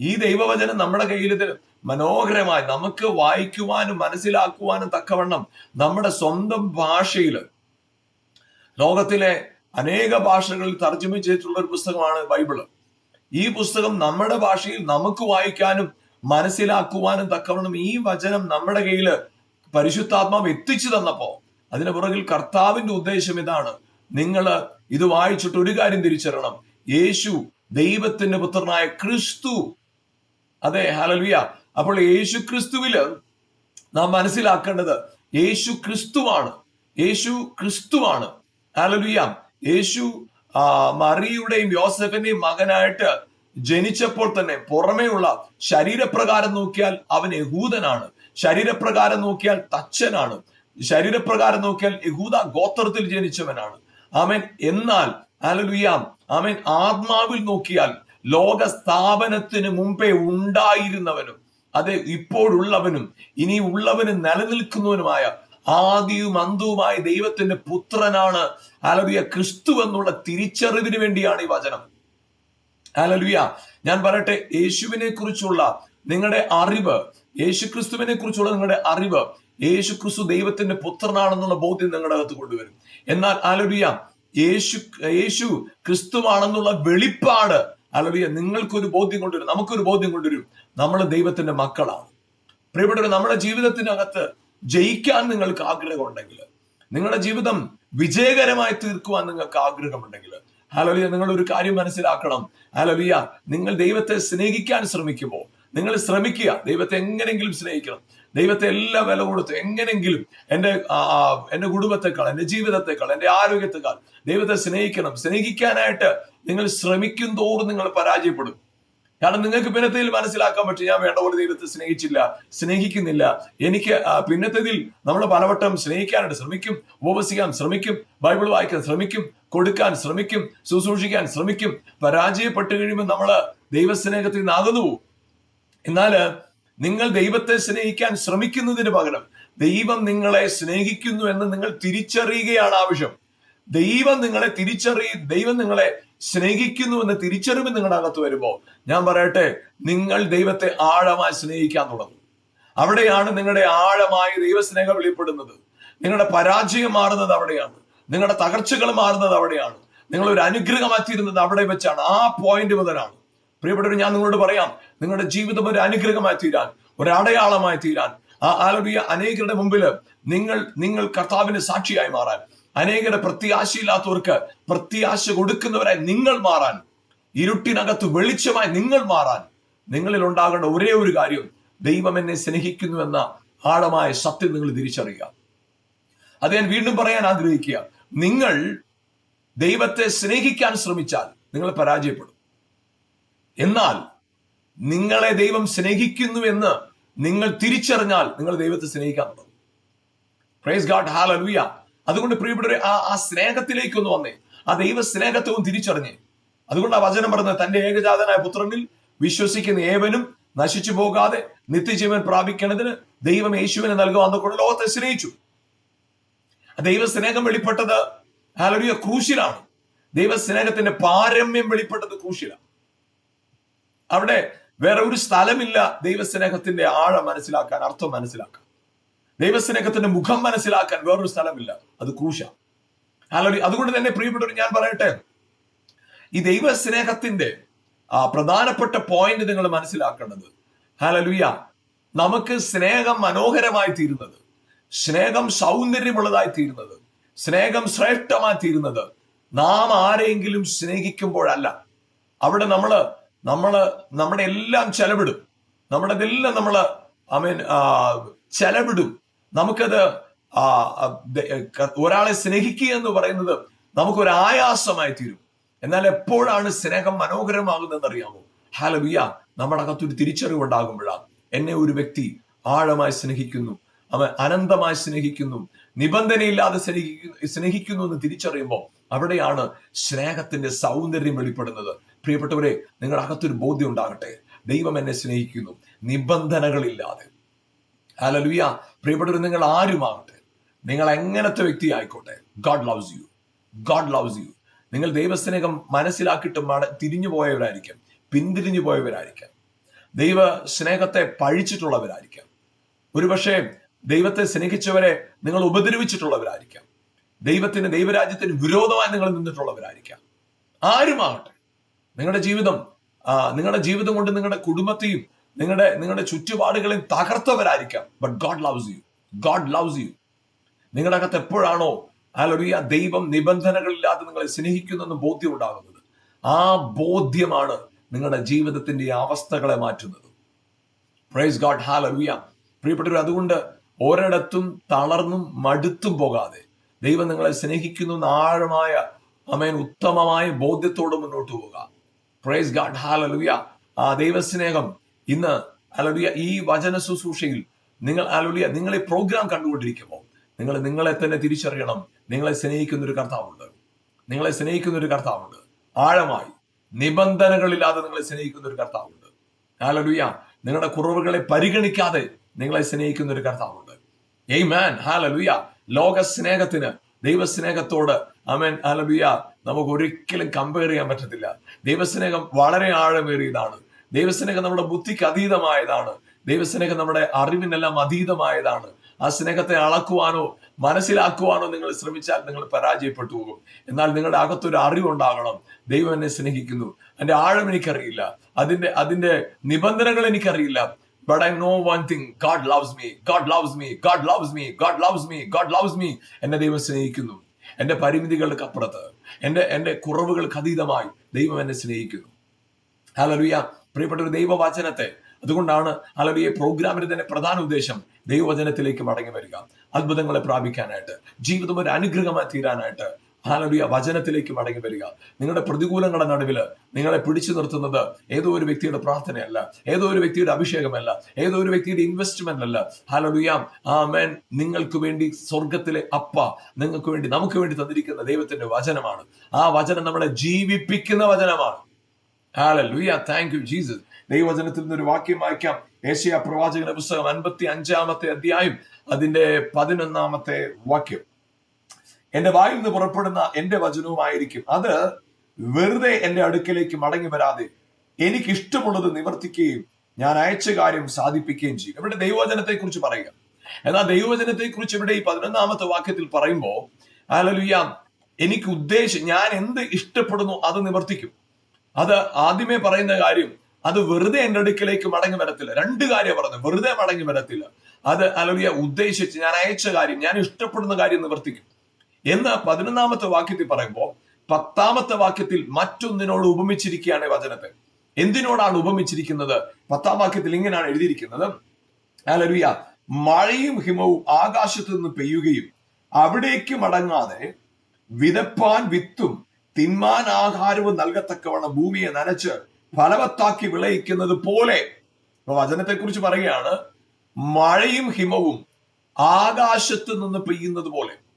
S1: ഈ ദൈവവചനം നമ്മുടെ കയ്യിൽ മനോഹരമായി നമുക്ക് വായിക്കുവാനും മനസ്സിലാക്കുവാനും തക്കവണ്ണം നമ്മുടെ സ്വന്തം ഭാഷയിൽ ലോകത്തിലെ അനേക ഭാഷകളിൽ തർജമ ചെയ്തിട്ടുള്ള ഒരു പുസ്തകമാണ് ബൈബിൾ. ഈ പുസ്തകം നമ്മുടെ ഭാഷയിൽ നമുക്ക് വായിക്കാനും മനസ്സിലാക്കുവാനും തക്കവണ്ണം ഈ വചനം നമ്മുടെ കയ്യിൽ പരിശുദ്ധാത്മാവ് എത്തിച്ചു തന്നപ്പോ അതിന് പുറകിൽ കർത്താവിന്റെ ഉദ്ദേശം ഇതാണ്. നിങ്ങൾ ഇത് വായിച്ചിട്ട് ഒരു കാര്യം തിരിച്ചറിയണം. യേശു ദൈവത്തിന്റെ പുത്രനായ ക്രിസ്തു. അതെ ഹലലുയ അപ്പോൾ യേശു ക്രിസ്തുവിൽ നാം മനസ്സിലാക്കേണ്ടത് യേശു ക്രിസ്തുവാണ്. യേശു ക്രിസ്തുവാണ്. ഹലലുയ യേശു മറിയുടെയും യോസഫിന്റെയും മകനായിട്ട് ജനിച്ചപ്പോൾ തന്നെ പുറമേയുള്ള ശരീരപ്രകാരം നോക്കിയാൽ അവൻ യഹൂദനാണ്. ശരീരപ്രകാരം നോക്കിയാൽ തച്ചനാണ്. ശരീരപ്രകാരം നോക്കിയാൽ യഹൂദ ഗോത്രത്തിൽ ജനിച്ചവനാണ്. ആമേൻ. എന്നാൽ ഹല്ലേലൂയ ആമേൻ. ആത്മാവിൽ നോക്കിയാൽ ലോക സ്ഥാപനത്തിന് മുമ്പേ ഉണ്ടായിരുന്നവനും അത് ഇപ്പോഴുള്ളവനും ഇനി ഉള്ളവനും നിലനിൽക്കുന്നവനുമായ ആദിയും അന്തുവുമായ ദൈവത്തിന്റെ പുത്രനാണ് അലലുയ ക്രിസ്തു എന്നുള്ള തിരിച്ചറിവിന് വേണ്ടിയാണ് ഈ വചനം. അലലുയ ഞാൻ പറയട്ടെ യേശുവിനെ കുറിച്ചുള്ള നിങ്ങളുടെ അറിവ് യേശു ക്രിസ്തുവിനെ കുറിച്ചുള്ള നിങ്ങളുടെ അറിവ് യേശു ക്രിസ്തു ദൈവത്തിന്റെ പുത്രനാണെന്നുള്ള ബോധ്യം നിങ്ങളുടെ അകത്ത് കൊണ്ടുവരും. എന്നാൽ ഹല്ലേലൂയ യേശു യേശു ക്രിസ്തുവാണെന്നുള്ള വെളിപ്പാട് ഹല്ലേലൂയ നിങ്ങൾക്കൊരു ബോധ്യം കൊണ്ടുവരും നമുക്കൊരു ബോധ്യം കൊണ്ടുവരും. നമ്മൾ ദൈവത്തിന്റെ മക്കളാണ്. പ്രിയപ്പെട്ടവർ നമ്മുടെ ജീവിതത്തിനകത്ത് ജയിക്കാൻ നിങ്ങൾക്ക് ആഗ്രഹമുണ്ടെങ്കിൽ നിങ്ങളുടെ ജീവിതം വിജയകരമായി തീർക്കുവാൻ നിങ്ങൾക്ക് ആഗ്രഹമുണ്ടെങ്കിൽ ഹലോലിയ നിങ്ങൾ ഒരു കാര്യം മനസ്സിലാക്കണം. ഹലോലിയ നിങ്ങൾ ദൈവത്തെ സ്നേഹിക്കാൻ ശ്രമിക്കുമ്പോൾ നിങ്ങൾ ശ്രമിക്കുക. ദൈവത്തെ എങ്ങനെങ്കിലും സ്നേഹിക്കണം. ദൈവത്തെ എല്ലാ വില കൊടുത്ത് എങ്ങനെങ്കിലും എന്റെ എന്റെ കുടുംബത്തെക്കാൾ എന്റെ ജീവിതത്തെക്കാൾ എന്റെ ആരോഗ്യത്തെക്കാൾ ദൈവത്തെ സ്നേഹിക്കണം. സ്നേഹിക്കാനായിട്ട് നിങ്ങൾ ശ്രമിക്കും തോറും നിങ്ങൾ പരാജയപ്പെടും. കാരണം നിങ്ങൾക്ക് പിന്നത്തേതിൽ മനസ്സിലാക്കാൻ പറ്റും ഞാൻ വേണ്ട പോലെ ദൈവത്തെ സ്നേഹിച്ചില്ല സ്നേഹിക്കുന്നില്ല. എനിക്ക് പിന്നത്തേതിൽ നമ്മൾ പലവട്ടം സ്നേഹിക്കാനായിട്ട് ശ്രമിക്കും ഉപവസിക്കാൻ ശ്രമിക്കും ബൈബിൾ വായിക്കാൻ ശ്രമിക്കും കൊടുക്കാൻ ശ്രമിക്കും ശുശ്രൂഷിക്കാൻ ശ്രമിക്കും. പരാജയപ്പെട്ട് കഴിയുമ്പോൾ നമ്മൾ ദൈവസ്നേഹത്തിൽ നിന്ന് അകന്നു പോകും. എന്നാൽ നിങ്ങൾ ദൈവത്തെ സ്നേഹിക്കാൻ ശ്രമിക്കുന്നതിന് പകരം ദൈവം നിങ്ങളെ സ്നേഹിക്കുന്നു എന്ന് നിങ്ങൾ തിരിച്ചറിയുകയാണ് ആവശ്യം. ദൈവം നിങ്ങളെ തിരിച്ചറി ദൈവം നിങ്ങളെ സ്നേഹിക്കുന്നു എന്ന് തിരിച്ചറിവ് നിങ്ങളുടെ അകത്ത് വരുമ്പോൾ ഞാൻ പറയട്ടെ നിങ്ങൾ ദൈവത്തെ ആഴമായി സ്നേഹിക്കാൻ തുടങ്ങും. അവിടെയാണ് നിങ്ങളുടെ ആഴമായ ദൈവസ്നേഹം വെളിപ്പെടുന്നത്. നിങ്ങളുടെ പരാജയം മാറുന്നത് അവിടെയാണ്. നിങ്ങളുടെ തകർച്ചകൾ മാറുന്നത് അവിടെയാണ്. നിങ്ങൾ ഒരു അനുഗ്രഹമാക്കിയിരുന്നത് അവിടെ വെച്ചാണ്. ആ പോയിന്റ് മുതലാണ്. പ്രിയപ്പെട്ടവർ ഞാൻ നിങ്ങളോട് പറയാം നിങ്ങളുടെ ജീവിതം ഒരു അനുഗ്രഹമായി തീരാൻ ഒരു അടയാളമായി തീരാൻ. ആ ആലപിയ അനേകരുടെ മുമ്പിൽ നിങ്ങൾ നിങ്ങൾ കർത്താവിന് സാക്ഷിയായി മാറാൻ അനേകരുടെ പ്രത്യാശയില്ലാത്തവർക്ക് പ്രത്യാശ കൊടുക്കുന്നവരായി നിങ്ങൾ മാറാൻ ഇരുട്ടിനകത്ത് വെളിച്ചമായി നിങ്ങൾ മാറാൻ നിങ്ങളിൽ ഉണ്ടാകേണ്ട ഒരേ ഒരു കാര്യം ദൈവം എന്നെ സ്നേഹിക്കുന്നു എന്ന ആഴമായ സത്യം നിങ്ങൾ തിരിച്ചറിയുക. അത് ഞാൻ വീണ്ടും പറയാൻ ആഗ്രഹിക്കുക. നിങ്ങൾ ദൈവത്തെ സ്നേഹിക്കാൻ ശ്രമിച്ചാൽ നിങ്ങൾ പരാജയപ്പെടും. എന്നാൽ നിങ്ങളെ ദൈവം സ്നേഹിക്കുന്നു എന്ന് നിങ്ങൾ തിരിച്ചറിഞ്ഞാൽ നിങ്ങൾ ദൈവത്തെ സ്നേഹിക്കാൻ തുടങ്ങും. പ്രൈസ് ഗാഡ് ഹാലലുയ അതുകൊണ്ട് പ്രിയപ്പെട്ടവരെ ആ ആ സ്നേഹത്തിലേക്ക് ഒന്ന് വന്നേ. ആ ദൈവ സ്നേഹത്വവും തിരിച്ചറിഞ്ഞ്. അതുകൊണ്ട് ആ വചനം പറഞ്ഞത് തന്റെ ഏകജാതനായ പുത്രനിൽ വിശ്വസിക്കുന്ന ഏവനും നശിച്ചു പോകാതെ നിത്യജീവൻ പ്രാപിക്കേണ്ടതിന് ദൈവം യേശുവിനെ നൽകുക ലോകത്തെ സ്നേഹിച്ചു. ദൈവ സ്നേഹം വെളിപ്പെട്ടത് ഹാലലുയ ക്രൂശിലാണ്. ദൈവ സ്നേഹത്തിന്റെ പാരമ്യം വെളിപ്പെട്ടത് ക്രൂശിലാണ്. അവിടെ വേറെ ഒരു സ്ഥലമില്ല ദൈവസ്നേഹത്തിന്റെ ആഴം മനസ്സിലാക്കാൻ അർത്ഥം മനസ്സിലാക്കാൻ. ദൈവസ്നേഹത്തിന്റെ മുഖം മനസ്സിലാക്കാൻ വേറൊരു സ്ഥലമില്ല. അത് ക്രൂശ. ഹാലലി അതുകൊണ്ട് തന്നെ പ്രിയപ്പെട്ടവർ ഞാൻ പറയട്ടെ. ഈ ദൈവസ്നേഹത്തിന്റെ ആ പ്രധാനപ്പെട്ട പോയിന്റ് നിങ്ങൾ മനസ്സിലാക്കേണ്ടത്. ഹാലലുയ നമുക്ക് സ്നേഹം മനോഹരമായി തീരുന്നത്. സ്നേഹം സൗന്ദര്യമുള്ളതായി തീരുന്നത്. സ്നേഹം ശ്രേഷ്ഠമായി തീരുന്നത്. നാം ആരെങ്കിലും സ്നേഹിക്കുമ്പോഴല്ല. അവിടെ നമ്മൾ നമ്മൾ നമ്മുടെ എല്ലാം ചെലവിടും. നമ്മുടെ ഇതെല്ലാം നമ്മൾ ഐ മീൻ ചെലവിടും. നമുക്കത് ഒരാളെ സ്നേഹിക്കുക എന്ന് പറയുന്നത് നമുക്കൊരു ആയാസമായി തീരും. എന്നാൽ എപ്പോഴാണ് സ്നേഹം മനോഹരമാകുന്നതെന്ന് അറിയാമോ ഹാലബിയ നമ്മുടെ അകത്തൊരു തിരിച്ചറിവ് ഉണ്ടാകുമ്പോഴാണ്. എന്നെ ഒരു വ്യക്തി ആഴമായി സ്നേഹിക്കുന്നു. അവൻ അനന്തമായി സ്നേഹിക്കുന്നു. നിബന്ധനയില്ലാതെ സ്നേഹിക്കുന്നു സ്നേഹിക്കുന്നു എന്ന് തിരിച്ചറിയുമ്പോൾ അവിടെയാണ് സ്നേഹത്തിന്റെ സൗന്ദര്യം വെളിപ്പെടുന്നത്. പ്രിയപ്പെട്ടവരെ നിങ്ങളുടെ അകത്തൊരു ബോധ്യം ഉണ്ടാകട്ടെ. ദൈവം എന്നെ സ്നേഹിക്കുന്നു. നിബന്ധനകളില്ലാതെ. ഹല്ലേലൂയ പ്രിയപ്പെട്ടവർ നിങ്ങൾ ആരുമാകട്ടെ? നിങ്ങൾ എങ്ങനത്തെ വ്യക്തി ആയിക്കോട്ടെ? God loves you God loves you നിങ്ങൾ ദൈവസ്നേഹം മനസ്സിലാക്കിയിട്ട് മട തിരിഞ്ഞു പോയവരായിരിക്കാം. പിന്തിരിഞ്ഞു പോയവരായിരിക്കാം. ദൈവ സ്നേഹത്തെ പഴിച്ചിട്ടുള്ളവരായിരിക്കാം. ഒരുപക്ഷെ ദൈവത്തെ സ്നേഹിച്ചവരെ നിങ്ങൾ ഉപദ്രവിച്ചിട്ടുള്ളവരായിരിക്കാം. ദൈവത്തിന് ദൈവരാജ്യത്തിന് വിരോധമായി നിങ്ങൾ നിന്നിട്ടുള്ളവരായിരിക്കാം. ആരുമാകട്ടെ? നിങ്ങളുടെ ജീവിതം നിങ്ങളുടെ ജീവിതം കൊണ്ട് നിങ്ങളുടെ കുടുംബത്തെയും നിങ്ങളുടെ നിങ്ങളുടെ ചുറ്റുപാടുകളെയും തകർത്തവരായിരിക്കാം. But God loves you God loves you നിങ്ങളുടെ അകത്ത് എപ്പോഴാണോ അലറിയ ദൈവം നിബന്ധനകളില്ലാതെ നിങ്ങളെ സ്നേഹിക്കുന്നെന്ന് ബോധ്യം ഉണ്ടാകുന്നത്. ആ ബോധ്യമാണ് നിങ്ങളുടെ ജീവിതത്തിന്റെ അവസ്ഥകളെ മാറ്റുന്നത്. പ്രൈസ് ഗോഡ് ഹാലറിയ പ്രിയപ്പെട്ടവർ അതുകൊണ്ട് ഒരിടത്തും തളർന്നും മടുത്തും പോകാതെ ദൈവം നിങ്ങളെ സ്നേഹിക്കുന്നു ആഴമായ അമേൻ ഉത്തമമായ ബോധ്യത്തോടെ മുന്നോട്ട് പോവുക. പ്രൈസ് ഗാഡ് ഹാലലുയ ആ ദൈവസ്നേഹം ഇന്ന് അലലുയ ഈ വചന ശുശ്രൂഷയിൽ നിങ്ങൾ അലലുയ നിങ്ങൾ ഈ പ്രോഗ്രാം കണ്ടുകൊണ്ടിരിക്കുമ്പോൾ നിങ്ങൾ നിങ്ങളെ തന്നെ തിരിച്ചറിയണം. നിങ്ങളെ സ്നേഹിക്കുന്ന ഒരു കർത്താവുണ്ട്. നിങ്ങളെ സ്നേഹിക്കുന്ന ഒരു കർത്താവുണ്ട്. ആഴമായി നിബന്ധനകളില്ലാതെ നിങ്ങളെ സ്നേഹിക്കുന്ന ഒരു കർത്താവുണ്ട്. ഹാലലുയ നിങ്ങളുടെ കുറവുകളെ പരിഗണിക്കാതെ നിങ്ങളെ സ്നേഹിക്കുന്ന ഒരു കർത്താവുണ്ട്. ഏയ് മാൻ ഹാലലുയ ലോക സ്നേഹത്തിന് ദൈവസ്നേഹത്തോട് അമൻ അലബിയ നമുക്ക് ഒരിക്കലും കമ്പയർ ചെയ്യാൻ പറ്റത്തില്ല. ദൈവസ്നേഹം വളരെ ആഴമേറിയതാണ്. ദൈവസ്നേഹം നമ്മുടെ ബുദ്ധിക്ക് അതീതമായതാണ്. ദൈവസ്നേഹം നമ്മുടെ അറിവിനെല്ലാം അതീതമായതാണ്. ആ സ്നേഹത്തെ അളക്കുവാനോ മനസ്സിലാക്കുവാനോ നിങ്ങൾ ശ്രമിച്ചാൽ നിങ്ങൾ പരാജയപ്പെട്ടു പോകും. എന്നാൽ നിങ്ങളുടെ അകത്തൊരു അറിവുണ്ടാകണം. ദൈവം എന്നെ സ്നേഹിക്കുന്നു. അതിന്റെ ആഴം എനിക്കറിയില്ല. അതിന്റെ അതിന്റെ നിബന്ധനകൾ എനിക്കറിയില്ല. But I know one thing God loves me God loves me God loves me God loves me God loves me എന്നെ ദൈവം സ്നേഹിക്കുന്നു. എന്റെ പരിമിതികൾക്ക് അപ്പുറത്ത് എന്റെ എന്റെ കുറവുകൾക്ക് അതീതമായി ദൈവം എന്നെ സ്നേഹിക്കുന്നു. ഹലലുയ പ്രിയപ്പെട്ട ഒരു ദൈവവചനത്തെ അതുകൊണ്ടാണ് ഹലലുയ പ്രോഗ്രാമിന് തന്നെ പ്രധാന ഉദ്ദേശം ദൈവവചനത്തിലേക്ക് മടങ്ങി വരിക. അത്ഭുതങ്ങളെ പ്രാപിക്കാനായിട്ട് ജീവിതം ഒരു അനുഗ്രഹമായി തീരാനായിട്ട് ഹാലലുയ വചനത്തിലേക്ക് മടങ്ങി വരിക. നിങ്ങളുടെ പ്രതികൂലങ്ങളുടെ നടുവിൽ നിങ്ങളെ പിടിച്ചു നിർത്തുന്നത് ഏതോ ഒരു വ്യക്തിയുടെ പ്രാർത്ഥനയല്ല ഏതോ ഒരു വ്യക്തിയുടെ അഭിഷേകമല്ല ഏതോ ഒരു വ്യക്തിയുടെ ഇൻവെസ്റ്റ്മെന്റ് അല്ല. ഹാലലുയ ആമേൻ. നിങ്ങൾക്ക് വേണ്ടി സ്വർഗത്തിലെ അപ്പ നിങ്ങൾക്ക് വേണ്ടി നമുക്ക് വേണ്ടി തന്നിരിക്കുന്ന ദൈവത്തിന്റെ വചനമാണ്. ആ വചനം നമ്മളെ ജീവിപ്പിക്കുന്ന വചനമാണ്. ഹാലലുയ താങ്ക് യു ജീസസ് ദൈവവചനത്തിൽ നിന്നൊരു വാക്യം വായിക്കാം. ഏഷ്യ പ്രവാചകന്റെ പുസ്തകം അൻപത്തി അഞ്ചാമത്തെ അധ്യായം അതിന്റെ പതിനൊന്നാമത്തെ വാക്യം. എന്റെ വായിൽ നിന്ന് പുറപ്പെടുന്ന എന്റെ വചനവുമായിരിക്കും. അത് വെറുതെ എന്റെ അടുക്കലേക്ക് മടങ്ങി വരാതെ എനിക്ക് ഇഷ്ടമുള്ളത് നിവർത്തിക്കുകയും ഞാൻ അയച്ച കാര്യം സാധിപ്പിക്കുകയും ചെയ്യും. ഇവിടെ ദൈവവചനത്തെ കുറിച്ച് പറയുക. എന്നാൽ ദൈവവചനത്തെ കുറിച്ച് ഇവിടെ ഈ പതിനൊന്നാമത്തെ വാക്യത്തിൽ പറയുമ്പോൾ അലലുയാം എനിക്ക് ഉദ്ദേശം ഞാൻ എന്ത് ഇഷ്ടപ്പെടുന്നു അത് നിവർത്തിക്കും. അത് ആദ്യമേ പറയുന്ന കാര്യം അത് വെറുതെ എന്റെ അടുക്കലേക്ക് മടങ്ങി വരത്തില്ല. രണ്ട് കാര്യം പറഞ്ഞു വെറുതെ മടങ്ങി വരത്തില്ല. അത് അലലുയ ഉദ്ദേശിച്ച് ഞാൻ അയച്ച കാര്യം ഞാൻ ഇഷ്ടപ്പെടുന്ന കാര്യം നിവർത്തിക്കും. എന്ന് പതിനൊന്നാമത്തെ വാക്യത്തിൽ പറയുമ്പോൾ പത്താമത്തെ വാക്യത്തിൽ മറ്റൊന്നിനോട് ഉപമിച്ചിരിക്കുകയാണ് വചനത്തെ എന്തിനോടാണ് ഉപമിച്ചിരിക്കുന്നത്? പത്താം വാക്യത്തിൽ ഇങ്ങനെയാണ് എഴുതിയിരിക്കുന്നത്. അലലുയ മഴയും ഹിമവും ആകാശത്ത് നിന്ന് പെയ്യുകയും അവിടേക്ക് മടങ്ങാതെ വിതപ്പാൻ വിത്തും തിന്മാൻ ആഹാരവും നൽകത്തക്കവണ്ണം ഭൂമിയെ നനച്ച് ഫലവത്താക്കി വിളയിക്കുന്നത് പോലെ. വചനത്തെ കുറിച്ച് പറയുകയാണ് മഴയും ഹിമവും ആകാശത്ത് നിന്ന് പെയ്യുന്നത് പോലെ.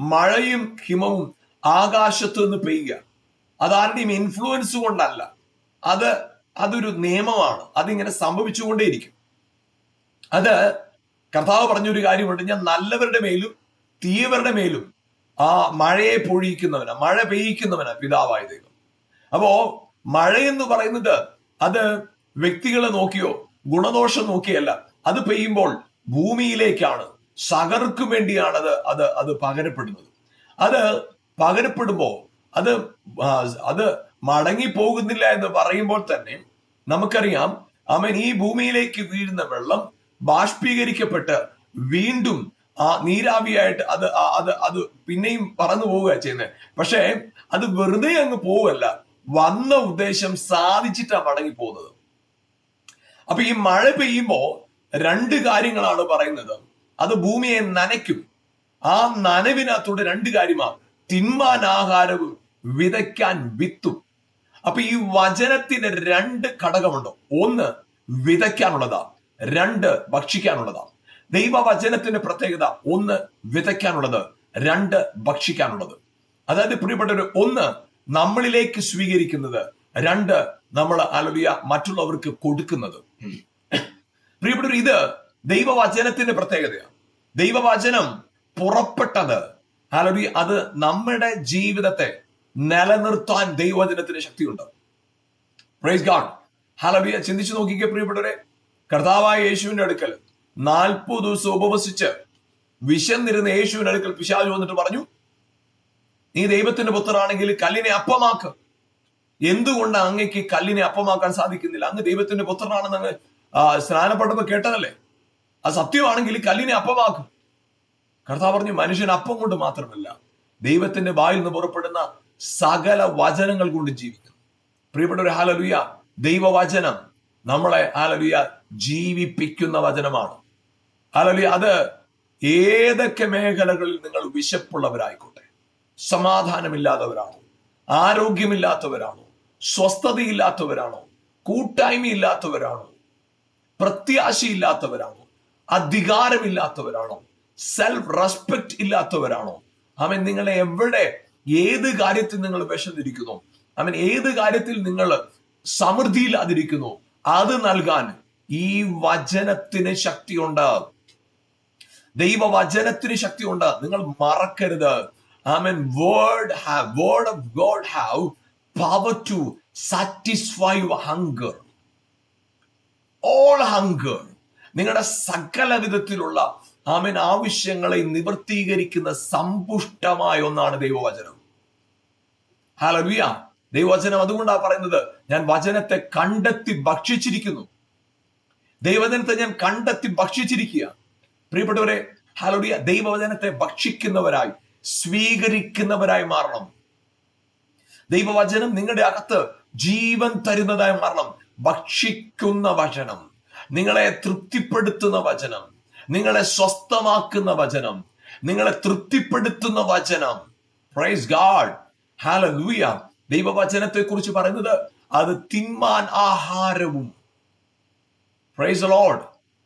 S1: മഴയും ഹിമവും ആകാശത്തു നിന്ന് പെയ്യുക. അതാരുടെയും ഇൻഫ്ലുവൻസ് കൊണ്ടല്ല. അത് അതൊരു നിയമമാണ്. അതിങ്ങനെ സംഭവിച്ചുകൊണ്ടേയിരിക്കും. അത് കർത്താവ് പറഞ്ഞൊരു കാര്യമുണ്ട്. ഞാൻ നല്ലവരുടെ മേലും തീയവരുടെ മേലും ആ മഴയെ പൊഴിയിക്കുന്നവന മഴ പെയ്യിക്കുന്നവന പിതാവായ ദൈവം. അപ്പോ മഴ എന്ന് പറയുന്നത് അത് വ്യക്തികളെ നോക്കിയോ ഗുണദോഷം നോക്കിയല്ല. അത് പെയ്യുമ്പോൾ ഭൂമിയിലേക്കാണ് സകർക്കും വേണ്ടിയാണ് അത് അത് അത് പകരപ്പെടുന്നത്. അത് പകരപ്പെടുമ്പോൾ അത് അത് മടങ്ങി പോകുന്നില്ല എന്ന് പറയുമ്പോൾ തന്നെ നമുക്കറിയാം അവൻ ഈ ഭൂമിയിലേക്ക് വീഴുന്ന വെള്ളം ബാഷ്പീകരിക്കപ്പെട്ട് വീണ്ടും ആ നീരാവിയായിട്ട് അത് അത് അത് പിന്നെയും പറന്നു പോവുക ചെയ്യുന്നത്. പക്ഷേ അത് വെറുതെ അങ്ങ് പോവല്ല. വന്ന ഉദ്ദേശം സാധിച്ചിട്ടാണ് മടങ്ങി പോകുന്നത് അപ്പൊ ഈ മഴ പെയ്യുമ്പോ രണ്ട് കാര്യങ്ങളാണ് പറയുന്നത്. അത് ഭൂമിയെ നനയ്ക്കും. ആ നനവിനകത്തൂടെ രണ്ട് കാര്യമാണ് തിന്മാൻ ആഹാരവും വിതയ്ക്കാൻ വിത്തും. അപ്പൊ ഈ വചനത്തിന് രണ്ട് ഘടകമുണ്ട്. ഒന്ന് വിതയ്ക്കാനുള്ളതാ. രണ്ട് ഭക്ഷിക്കാനുള്ളതാ. ദൈവവചനത്തിന്റെ പ്രത്യേകത ഒന്ന് വിതയ്ക്കാനുള്ളത്. രണ്ട് ഭക്ഷിക്കാനുള്ളത്. അതായത് പ്രിയപ്പെട്ടവര് ഒന്ന് നമ്മളിലേക്ക് സ്വീകരിക്കുന്നത്. രണ്ട് നമ്മൾ അലവിയ മറ്റുള്ളവർക്ക് കൊടുക്കുന്നത്. പ്രിയപ്പെട്ടവർ ഇത് ദൈവവചനത്തിന്റെ പ്രത്യേകതയാണ്. ദൈവവചനം പുറപ്പെട്ടത്. അല്ലെങ്കിൽ അത് നമ്മുടെ ജീവിതത്തെ നിലനിർത്താൻ ദൈവവചനത്തിന് ശക്തിയുണ്ട്. പ്രൈസ് ഗാഡ് ഹലവിയ ചിന്തിച്ചു നോക്കിക്കേ പ്രിയപ്പെട്ടവരെ. കർത്താവായ യേശുവിന്റെ അടുക്കൽ നാൽപ്പത് ദിവസം ഉപവസിച്ച് വിശന്നിരുന്ന യേശുവിന്റെ അടുക്കൽ പിശാചു വന്നിട്ട് പറഞ്ഞു നീ ദൈവത്തിന്റെ പുത്രനാണെങ്കിൽ കല്ലിനെ അപ്പമാക്ക്. എന്തുകൊണ്ട് അങ്ങക്ക് കല്ലിനെ അപ്പമാക്കാൻ സാധിക്കുന്നില്ല? അങ്ങ് ദൈവത്തിന്റെ പുത്രനാണെന്ന് അങ്ങ് ആ, സ്നാനപ്പെട്ടപ്പോ കേട്ടതല്ലേ? അത് സത്യമാണെങ്കിൽ കല്ലിനെ അപ്പമാക്കും. കർത്താവ് പറഞ്ഞു മനുഷ്യൻ അപ്പം കൊണ്ട് മാത്രമല്ല ദൈവത്തിന്റെ വായിൽ നിന്ന് പുറപ്പെടുന്ന സകല വചനങ്ങൾ കൊണ്ട് ജീവിക്കും പ്രിയപ്പെട്ട ഒരു ഹാലലുയ ദൈവവചനം നമ്മളെ ഹാലലുയ ജീവിപ്പിക്കുന്ന വചനമാണ്. ഹാലലുയ അത് ഏതൊക്കെ മേഖലകളിൽ നിങ്ങൾ വിശപ്പുള്ളവരായിക്കോട്ടെ. സമാധാനമില്ലാത്തവരാണോ? ആരോഗ്യമില്ലാത്തവരാണോ? സ്വസ്ഥതയില്ലാത്തവരാണോ? കൂട്ടായ്മയില്ലാത്തവരാണോ? പ്രത്യാശയില്ലാത്തവരാണോ? അധികാരമില്ലാത്തവരാണോ? Self respect ഇല്ലാത്തവരാണോ? അവൻ നിങ്ങളെ എവിടെ ഏത് കാര്യത്തിൽ നിങ്ങൾ വിശന്നിരിക്കുന്നു അവൻ ഏത് കാര്യത്തിൽ നിങ്ങൾ സമൃദ്ധിയില്ലാതിരിക്കുന്നു അത് നൽകാൻ ഈ വചനത്തിന് ശക്തിയുണ്ട്. ദൈവവചനത്തിന് ശക്തിയുണ്ട്. നിങ്ങൾ മറക്കരുത്. Amen word have word of God have power to satisfy hunger all hunger നിങ്ങളുടെ സകല വിധത്തിലുള്ള ആമൻ ആവശ്യങ്ങളെ നിവർത്തീകരിക്കുന്ന സമ്പുഷ്ടമായ ഒന്നാണ് ദൈവവചനം. ഹാലവിയ ദൈവവചനം അതുകൊണ്ടാണ് പറയുന്നത് ഞാൻ വചനത്തെ കണ്ടെത്തി ഭക്ഷിച്ചിരിക്കുന്നു. ദൈവവചനത്തെ ഞാൻ കണ്ടെത്തി ഭക്ഷിച്ചിരിക്കുക. പ്രിയപ്പെട്ടവരെ ഹാലോഡിയ ദൈവവചനത്തെ ഭക്ഷിക്കുന്നവരായി സ്വീകരിക്കുന്നവരായി മാറണം. ദൈവവചനം നിങ്ങളുടെ അകത്ത് ജീവൻ തരുന്നതായി മാറണം. ഭക്ഷിക്കുന്ന വചനം. നിങ്ങളെ തൃപ്തിപ്പെടുത്തുന്ന വചനം നിങ്ങളെ സ്വസ്ഥമാക്കുന്ന വചനം നിങ്ങളെ തൃപ്തിപ്പെടുത്തുന്ന വചനം. പ്രൈസ് ഗാഡ് ഹാലലൂയ ദൈവവചനത്തെ കുറിച്ച് പറയുന്നത് അത് തിന്മാൻ ആഹാരവും. പ്രൈസ് ലോഡ്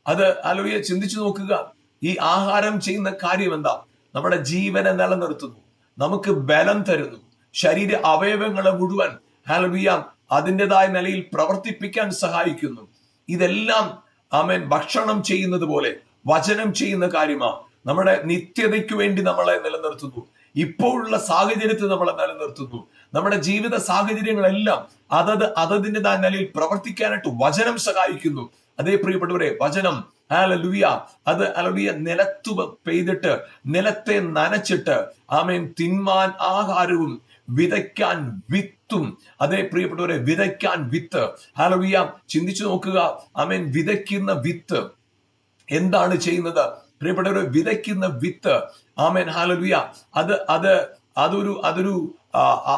S1: അത് അലൂയ ചിന്തിച്ചു നോക്കുക. ഈ ആഹാരം ചെയ്യുന്ന കാര്യം എന്താ? നമ്മുടെ ജീവനെ നിലനിർത്തുന്നു. നമുക്ക് ബലം തരുന്നു. ശരീര അവയവങ്ങളെ മുഴുവൻ ഹാലുയ അതിന്റെതായ നിലയിൽ പ്രവർത്തിപ്പിക്കാൻ സഹായിക്കുന്നു. ഇതെല്ലാം ആമേൻ ഭക്ഷണം ചെയ്യുന്നത് പോലെ വചനം ചെയ്യുന്ന കാര്യമാ. നമ്മുടെ നിത്യതയ്ക്ക് വേണ്ടി നമ്മളെ നിലനിർത്തുന്നു. ഇപ്പോഴുള്ള സാഹചര്യത്തിൽ നമ്മളെ നിലനിർത്തുന്നു. നമ്മുടെ ജീവിത സാഹചര്യങ്ങളെല്ലാം അതത് അതതിന്റെതായ നിലയിൽ പ്രവർത്തിക്കാനായിട്ട് വചനം സഹായിക്കുന്നു. അതേ പ്രിയപ്പെട്ടവരെ വചനം ഹാലലുയ അത് അലലുയ നിലത്തു പെയ്തിട്ട് നിലത്തെ നനച്ചിട്ട് ആമേൻ തിന്മാൻ ആഹാരവും വിതയ്ക്കാൻ വിത്തും. അതേ പ്രിയപ്പെട്ടവരെ വിതയ്ക്കാൻ വിത്ത്. ഹാലലുയ ചിന്തിച്ചു നോക്കുക. ആമേൻ വിതയ്ക്കുന്ന വിത്ത്. എന്താണ് ചെയ്യുന്നത്? പ്രിയപ്പെട്ടവരെ വിതയ്ക്കുന്ന വിത്ത്. ആമേൻ ഹാലലുയ അത് അത് അതൊരു അതൊരു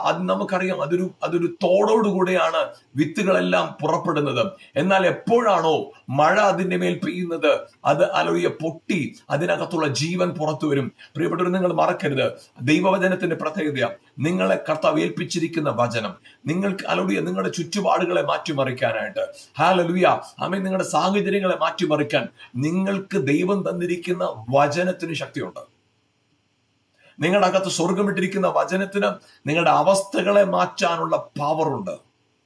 S1: അത് നമുക്കറിയാം. അതൊരു അതൊരു തോടോടുകൂടെയാണ് വിത്തുകളെല്ലാം പുറപ്പെടുന്നത്. എന്നാൽ എപ്പോഴാണോ മഴ അതിന്റെ മേൽ പെയ്യുന്നത് അത് അലോയ പൊട്ടി അതിനകത്തുള്ള ജീവൻ പുറത്തു വരും. പ്രിയപ്പെട്ടവർ നിങ്ങൾ മറക്കരുത്. ദൈവവചനത്തിന്റെ പ്രത്യേകത നിങ്ങളെ കർത്താവ് ഏൽപ്പിച്ചിരിക്കുന്ന വചനം. നിങ്ങൾക്ക് അലോയ നിങ്ങളുടെ ചുറ്റുപാടുകളെ മാറ്റിമറിക്കാനായിട്ട്. ഹാലലുയ അമ്മ നിങ്ങളുടെ സാഹചര്യങ്ങളെ മാറ്റിമറിക്കാൻ നിങ്ങൾക്ക് ദൈവം തന്നിരിക്കുന്ന വചനത്തിന് ശക്തിയുണ്ട്. നിങ്ങളുടെ അകത്ത് സ്വർഗമിട്ടിരിക്കുന്ന വചനത്തിന് നിങ്ങളുടെ അവസ്ഥകളെ മാറ്റാനുള്ള പവറുണ്ട്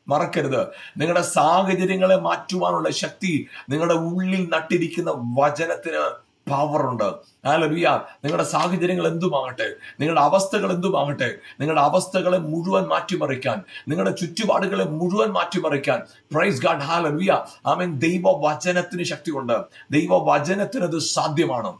S1: മറക്കരുത്. നിങ്ങളുടെ സാഹചര്യങ്ങളെ മാറ്റുവാനുള്ള ശക്തി നിങ്ങളുടെ ഉള്ളിൽ നട്ടിരിക്കുന്ന വചനത്തിന് പവറുണ്ട് ഹാലലുയ നിങ്ങളുടെ സാഹചര്യങ്ങൾ എന്തുമാകട്ടെ നിങ്ങളുടെ അവസ്ഥകൾ എന്തുമാകട്ടെ നിങ്ങളുടെ അവസ്ഥകളെ മുഴുവൻ മാറ്റിമറിക്കാൻ നിങ്ങളുടെ ചുറ്റുപാടുകളെ മുഴുവൻ മാറ്റിമറിക്കാൻ. പ്രൈസ് ഗാഡ് ഹാലലുയ ആമീൻ ദൈവ വചനത്തിന് ശക്തിയുണ്ട്. ദൈവ വചനത്തിന് അത് സാധ്യമാണ്.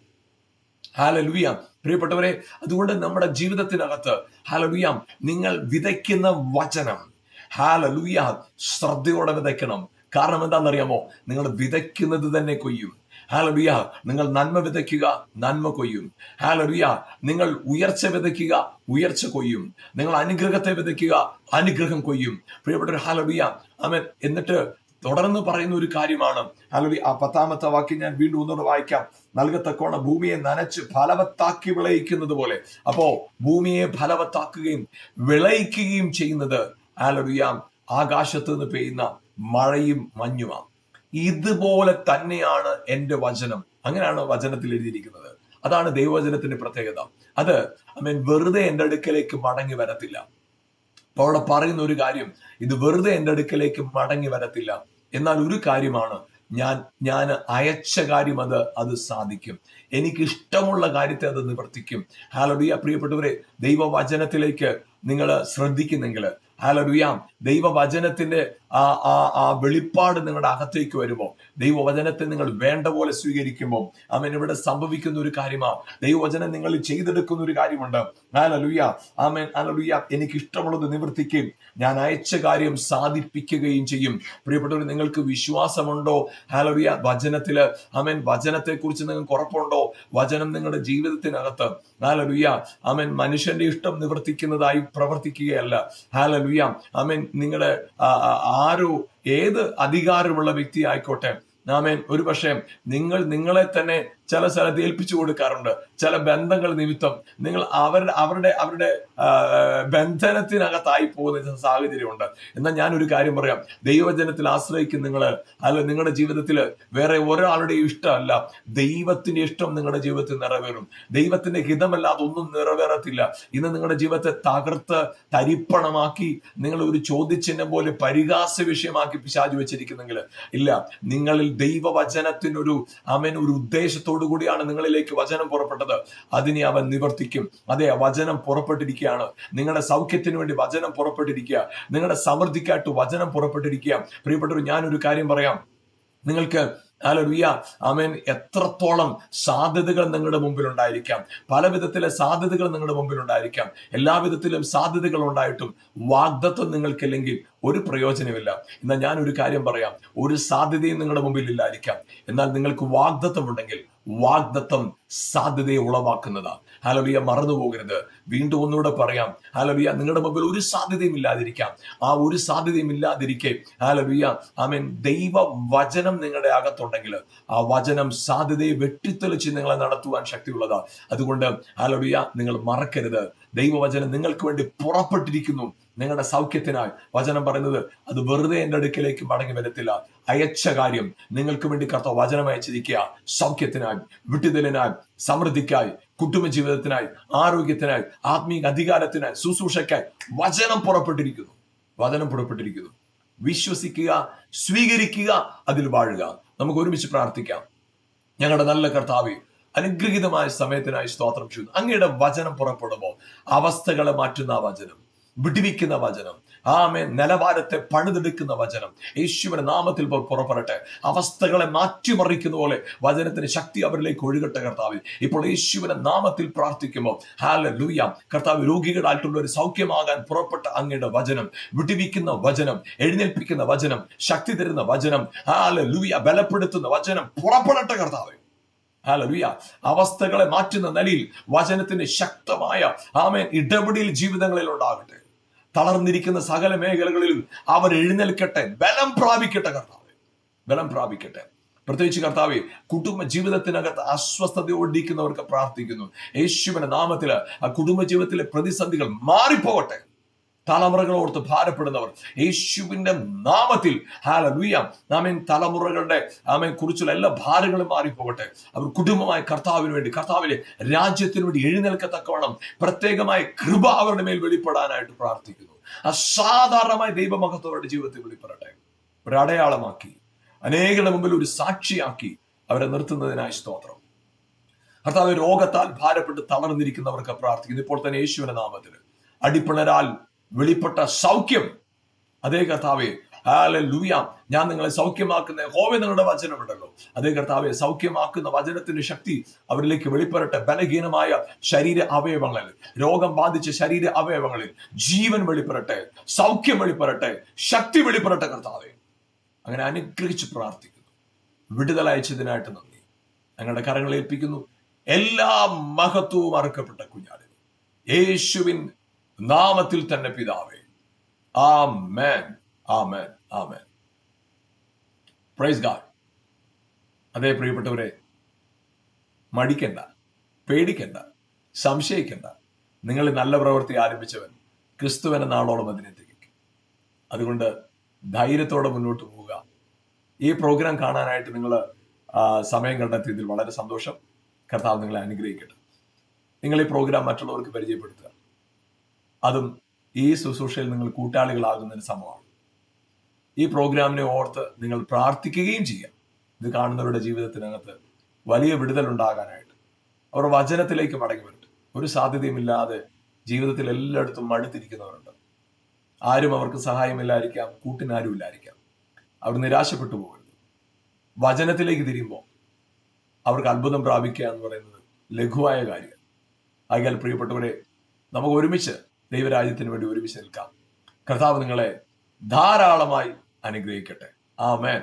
S1: ഹാലലുയ പ്രിയപ്പെട്ടവരെ അതുകൊണ്ട് നമ്മുടെ ജീവിതത്തിനകത്ത് ഹാലലുയ നിങ്ങൾ വിതയ്ക്കുന്ന വചനം ഹാലലുയ ശ്രദ്ധയോടെ വിതയ്ക്കണം. കാരണം എന്താണെന്നറിയാമോ? നിങ്ങൾ വിതയ്ക്കുന്നത് തന്നെ കൊയ്യും. ഹാലലുയ നിങ്ങൾ നന്മ വിതയ്ക്കുക നന്മ കൊയ്യും. ഹാലലുയ നിങ്ങൾ ഉയർച്ച വിതയ്ക്കുക ഉയർച്ച കൊയ്യും. നിങ്ങൾ അനുഗ്രഹത്തെ വിതയ്ക്കുക അനുഗ്രഹം കൊയ്യും. പ്രിയപ്പെട്ട ഹാലലുയ അവൻ എന്നിട്ട് തുടർന്ന് പറയുന്ന ഒരു കാര്യമാണ്. അല്ലെങ്കിൽ ആ പത്താമത്തെ വാക്യം ഞാൻ വീണ്ടും ഒന്നുകൂടെ വായിക്കാം. നൽകത്തക്കോണ ഭൂമിയെ നനച്ച് ഫലവത്താക്കി വിളയിക്കുന്നത് പോലെ. അപ്പോ ഭൂമിയെ ഫലവത്താക്കുകയും വിളയിക്കുകയും ചെയ്യുന്നത് ആലറിയാം ആകാശത്ത് നിന്ന് പെയ്യുന്ന മഴയും മഞ്ഞുമാണ്. ഇതുപോലെ തന്നെയാണ് എന്റെ വചനം. അങ്ങനെയാണ് വചനത്തിൽ എഴുതിയിരിക്കുന്നത്. അതാണ് ദൈവവചനത്തിന്റെ പ്രത്യേകത. അത് ഐ മീൻ വെറുതെ എന്റെ അടുക്കലേക്ക് മടങ്ങി വരത്തില്ല. അപ്പൊ അവിടെ പറയുന്ന ഒരു കാര്യം ഇത് വെറുതെ എന്റെ അടുക്കലേക്ക് മടങ്ങി വരത്തില്ല. എന്നാൽ ഒരു കാര്യമാണ് ഞാൻ ഞാൻ അയച്ച കാര്യം അത് അത് സാധിക്കും. എനിക്ക് ഇഷ്ടമുള്ള കാര്യത്തെ അത് നിവർത്തിക്കും. ഹാലലുയ പ്രിയപ്പെട്ടവരെ ദൈവവചനത്തിലേക്ക് നിങ്ങൾ ശ്രദ്ധിക്കുന്നെങ്കിൽ ഹാലലുയ ദൈവവചനത്തിന്റെ ആ ആ ആ വെളിപ്പാട് നിങ്ങളുടെ അകത്തേക്ക് വരുമ്പോൾ ദൈവവചനത്തെ നിങ്ങൾ വേണ്ട പോലെ സ്വീകരിക്കുമ്പോൾ അവൻ ഇവിടെ സംഭവിക്കുന്ന ഒരു കാര്യമാണ് ദൈവവചനം നിങ്ങൾ ചെയ്തെടുക്കുന്ന ഒരു കാര്യമുണ്ട്. ആലലുയ്യ ആമേൻ. ആലലുയ്യ എനിക്ക് ഇഷ്ടമുള്ളത് നിവർത്തിക്കുകയും ഞാൻ അയച്ച കാര്യം സാധിപ്പിക്കുകയും ചെയ്യും. പ്രിയപ്പെട്ടവർ നിങ്ങൾക്ക് വിശ്വാസമുണ്ടോ? ഹാലറിയ വചനത്തിൽ ആമേൻ വചനത്തെ കുറിച്ച് നിങ്ങൾക്ക് ഉറപ്പുണ്ടോ? വചനം നിങ്ങളുടെ ജീവിതത്തിനകത്ത്. ഹാലലുയ്യ ആമേൻ മനുഷ്യന്റെ ഇഷ്ടം നിവർത്തിക്കുന്നതായി പ്രവർത്തിക്കുകയല്ല. ഹാലലുയ്യ ആമേൻ നിങ്ങളുടെ ആരോ ഏത് അധികാരമുള്ള വ്യക്തി ആയിക്കോട്ടെ. നാമേൻ ഒരു പക്ഷേ നിങ്ങൾ നിങ്ങളെ തന്നെ ചില സ്ഥലത്ത് ഏൽപ്പിച്ചു കൊടുക്കാറുണ്ട്. ചില ബന്ധങ്ങൾ നിമിത്തം നിങ്ങൾ അവരുടെ അവരുടെ അവരുടെ ബന്ധനത്തിനകത്തായി പോകുന്ന സാഹചര്യമുണ്ട്. എന്നാൽ ഞാൻ ഒരു കാര്യം പറയാം. ദൈവജനത്തിൽ ആശ്രയിക്കുന്ന നിങ്ങൾ അല്ല നിങ്ങളുടെ ജീവിതത്തിൽ വേറെ ഒരാളുടെയും ഇഷ്ടമല്ല. ദൈവത്തിന്റെ ഇഷ്ടം നിങ്ങളുടെ ജീവിതത്തിൽ നിറവേറും. ദൈവത്തിന്റെ ഹിതമല്ലാതെ ഒന്നും നിറവേറത്തില്ല. ഇന്ന് നിങ്ങളുടെ ജീവിതത്തെ തകർത്ത് തരിപ്പണമാക്കി നിങ്ങൾ ഒരു ചോദ്യചിഹ്നം പോലെ പരിഹാസ വിഷയമാക്കി പിശാചു വെച്ചിരിക്കുന്നെങ്കിൽ ഇല്ല. നിങ്ങളിൽ ദൈവവചനത്തിനൊരു അവൻ ഒരു ഉദ്ദേശത്തോടു കൂടിയാണ് നിങ്ങളിലേക്ക് വചനം പുറപ്പെട്ടത്. അതിനെ അവൻ നിവർത്തിക്കും. അതെ വചനം പുറപ്പെട്ടിരിക്കുകയാണ്. നിങ്ങളുടെ സൗഖ്യത്തിന് വേണ്ടി വചനം പുറപ്പെട്ടിരിക്കുക. നിങ്ങളുടെ സമൃദ്ധിക്കായിട്ട് വചനം പുറപ്പെട്ടിരിക്കുക. പ്രിയപ്പെട്ടവർ ഞാനൊരു കാര്യം പറയാം. നിങ്ങൾക്ക് ഹല്ലേലൂയ ആമേൻ. എത്രത്തോളം സാധ്യതകൾ നിങ്ങളുടെ മുമ്പിൽ ഉണ്ടായിരിക്കാം പല വിധത്തിലെ സാധ്യതകൾ നിങ്ങളുടെ മുമ്പിൽ ഉണ്ടായിരിക്കാം എല്ലാ വിധത്തിലും സാധ്യതകൾ ഉണ്ടായിട്ടും വാഗ്ദത്വം നിങ്ങൾക്കില്ലെങ്കിൽ ഒരു പ്രയോജനമില്ല എന്നാൽ ഞാൻ ഒരു കാര്യം പറയാം. ഒരു സാധ്യതയും നിങ്ങളുടെ മുമ്പിൽ ഇല്ലായിരിക്കാം എന്നാൽ നിങ്ങൾക്ക് വാഗ്ദത്വം ഉണ്ടെങ്കിൽ വാഗ്ദത്വം സാധ്യതയെ ഉളവാക്കുന്നതാണ്. ഹാലബിയ മറന്നു പോകരുത്. വീണ്ടും ഒന്നുകൂടെ പറയാം. ഹാലബിയ നിങ്ങളുടെ മുമ്പിൽ ഒരു സാധ്യതയും ഇല്ലാതിരിക്കാം. ആ ഒരു സാധ്യതയും ഇല്ലാതിരിക്കെ. ഹാലബിയ മീൻ ദൈവ വചനം നിങ്ങളുടെ അകത്തുണ്ടെങ്കിൽ ആ വചനം സാധ്യതയെ വെട്ടിത്തെളിച്ച് നിങ്ങളെ നടത്തുവാൻ ശക്തിയുള്ളതാ. അതുകൊണ്ട് ഹാലബിയ നിങ്ങൾ മറക്കരുത്. ദൈവവചനം നിങ്ങൾക്ക് വേണ്ടി പുറപ്പെട്ടിരിക്കുന്നു. നിങ്ങളുടെ സൗഖ്യത്തിനായി. വചനം പറയുന്നത് അത് വെറുതെ എന്റെ അടുക്കിലേക്ക് മടങ്ങി വരത്തില്ല. അയച്ച കാര്യം. നിങ്ങൾക്ക് വേണ്ടി കർത്താവ് വചനം അയച്ചിരിക്കുക. സൗഖ്യത്തിനായി വിട്ടുതലിനായി സമൃദ്ധിക്കായി. കുടുംബ ജീവിതത്തിനായി ആരോഗ്യത്തിനായി ആത്മീയ അധികാരത്തിനായി ശുശ്രൂഷയ്ക്കായി വചനം പുറപ്പെട്ടിരിക്കുന്നു. വചനം പുറപ്പെട്ടിരിക്കുന്നു. വിശ്വസിക്കുക സ്വീകരിക്കുക അതിൽ വാഴുക. നമുക്ക് ഒരുമിച്ച് പ്രാർത്ഥിക്കാം. ഞങ്ങളുടെ നല്ല കർത്താവെ അനുഗ്രഹീതമായ സമയത്തിനായി സ്തോത്രം ചെയ്യുന്നു. അങ്ങയുടെ വചനം പുറപ്പെടുമ്പോൾ അവസ്ഥകളെ മാറ്റുന്ന വചനം വിടിവിക്കുന്ന വചനം ആമേ നിലവാരത്തെ പണിതെടുക്കുന്ന വചനം. യേശുവിന്റെ നാമത്തിൽ പുറപ്പെടട്ടെ. അവസ്ഥകളെ മാറ്റിമറിക്കുന്ന പോലെ വചനത്തിന് ശക്തി അവരിലേക്ക് ഒഴുകട്ടെ കർത്താവ്. ഇപ്പോൾ യേശുവിന്റെ നാമത്തിൽ പ്രാർത്ഥിക്കുമ്പോൾ ഹാല ലൂയ കർത്താവ് രോഗികളായിട്ടുള്ള ഒരു സൗഖ്യമാകാൻ പുറപ്പെട്ട അങ്ങയുടെ വചനം വിടിവിക്കുന്ന വചനം എഴുന്നേൽപ്പിക്കുന്ന വചനം ശക്തി തരുന്ന വചനം ഹാല ലൂയ ബലപ്പെടുത്തുന്ന വചനം പുറപ്പെടട്ടെ കർത്താവ്. ഹാലലുയ അവസ്ഥകളെ മാറ്റുന്ന നിലയിൽ വചനത്തിന്റെ ശക്തമായ ആമേൻ ഇടപെടൽ ജീവിതങ്ങളിൽ ഉണ്ടാകട്ടെ. തളർന്നിരിക്കുന്ന സകല മേഖലകളിലും അവർ എഴുന്നേൽക്കട്ടെ. ബലം പ്രാപിക്കട്ടെ കർത്താവ്. ബലം പ്രാപിക്കട്ടെ. പ്രത്യേകിച്ച് കർത്താവ് കുടുംബ ജീവിതത്തിനകത്ത് അസ്വസ്ഥതയോടിരിക്കുന്നവർക്ക് പ്രാർത്ഥിക്കുന്നു. യേശുവിന്റെ നാമത്തിൽ ആ കുടുംബ ജീവിതത്തിലെ പ്രതിസന്ധികൾ മാറിപ്പോകട്ടെ. തലമുറകൾ ഓർത്ത് ഭാരപ്പെടുന്നവർ. യേശുവിന്റെ നാമത്തിൽ. ഹാലലുയ തലമുറകളുടെ ആമേൻ കുറിച്ചുള്ള എല്ലാ ഭാരങ്ങളും മാറിപ്പോകട്ടെ. അവർ കുടുംബമായ കർത്താവിന് വേണ്ടി കർത്താവിലെ രാജ്യത്തിന് വേണ്ടി എഴുന്നേൽക്കത്തക്കവണ്ണം പ്രത്യേകമായ കൃപ അവരുടെ മേൽ വെളിപ്പെടാനായിട്ട് പ്രാർത്ഥിക്കുന്നു. അസാധാരണമായ ദൈവമഹത്വം അവരുടെ ജീവിതത്തിൽ വെളിപ്പെടട്ടെ. ഒരടയാളമാക്കി. അനേകരുടെ മുമ്പിൽ ഒരു സാക്ഷിയാക്കി അവരെ നിർത്തുന്നതിനായി സ്തോത്രം. കർത്താവ് രോഗത്താൽ ഭാരപ്പെട്ട് തളർന്നിരിക്കുന്നവർക്ക് പ്രാർത്ഥിക്കുന്നു. ഇപ്പോൾ തന്നെ യേശുവിന്റെ നാമത്തിൽ. അടിപ്പിണരാൽ വെളിപ്പെട്ട സൗഖ്യം. അതേ കർത്താവെ ഹാല ലൂയ ഞാൻ നിങ്ങളെ സൗഖ്യമാക്കുന്ന ഹോവെ നിങ്ങളുടെ വചനമുണ്ടല്ലോ അതേ കർത്താവെ സൗഖ്യമാക്കുന്ന വചനത്തിന്റെ ശക്തി അവരിലേക്ക് വെളിപ്പെടട്ടെ. ബലഹീനമായ ശരീര അവയവങ്ങളിൽ രോഗം ബാധിച്ച ശരീര അവയവങ്ങളിൽ ജീവൻ വെളിപ്പെടട്ടെ സൗഖ്യം വെളിപ്പെടട്ടെ ശക്തി വെളിപ്പെടട്ടെ കർത്താവെ. അങ്ങനെ അനുഗ്രഹിച്ച് പ്രാർത്ഥിക്കുന്നു. വിടുതൽ അയച്ചതിനായിട്ട് നന്ദി. ഞങ്ങളുടെ കരങ്ങൾ ഏൽപ്പിക്കുന്നു എല്ലാ മഹത്വവും അറുക്കപ്പെട്ട കുഞ്ഞാടിന്. യേശുവിൻ നാമത്തിൽ തന്നെ പിതാവേ. ആമേൻ. ആമേൻ. ആമേൻ. പ്രൈസ് ഗാഡ് അതേ പ്രിയപ്പെട്ടവരെ മടിക്കണ്ട പേടിക്കണ്ട സംശയിക്കണ്ട. നിങ്ങൾ നല്ല പ്രവൃത്തി ആരംഭിച്ചവൻ ക്രിസ്തുവിനെ നാളോളം അതിനെത്തിക്കും അതുകൊണ്ട് ധൈര്യത്തോടെ മുന്നോട്ട് പോവുക. ഈ പ്രോഗ്രാം കാണാനായിട്ട് നിങ്ങൾ സമയം കണ്ടെത്തിയതിൽ വളരെ സന്തോഷം. കർത്താവ് നിങ്ങളെ അനുഗ്രഹിക്കട്ടെ. നിങ്ങൾ ഈ പ്രോഗ്രാം മറ്റുള്ളവർക്ക് പരിചയപ്പെടുത്തുക. അതും ഈ ശുശ്രൂഷയിൽ നിങ്ങൾ കൂട്ടാളികളാകുന്നതിന് സമമാണ് ഈ പ്രോഗ്രാമിനെ ഓർത്ത് നിങ്ങൾ പ്രാർത്ഥിക്കുകയും ചെയ്യാം. ഇത് കാണുന്നവരുടെ ജീവിതത്തിനകത്ത് വലിയ വിടുതൽ ഉണ്ടാകാനായിട്ട് അവർ വചനത്തിലേക്ക് മടങ്ങി വരട്ടെ. ഒരു സാധ്യതയുമില്ലാതെ ജീവിതത്തിൽ എല്ലായിടത്തും മടുത്തിരിക്കുന്നവരുണ്ട്. ആരും അവർക്ക് സഹായമില്ലായിരിക്കാം കൂട്ടിനാരും ഇല്ലായിരിക്കാം അവർ നിരാശപ്പെട്ടു പോകരുത്. വചനത്തിലേക്ക് തിരിയുമ്പോൾ അവർക്ക് അത്ഭുതം പ്രാപിക്കുക എന്ന് പറയുന്നത് ലഘുവായ കാര്യം ആകിയാൽ പ്രിയപ്പെട്ടവരെ നമുക്ക് ഒരുമിച്ച് ദൈവരാജ്യത്തിന് വേണ്ടി ഒരുമിച്ച് നിൽക്കാം. കർത്താവ് നിങ്ങളെ ധാരാളമായി അനുഗ്രഹിക്കട്ടെ. ആമേൻ.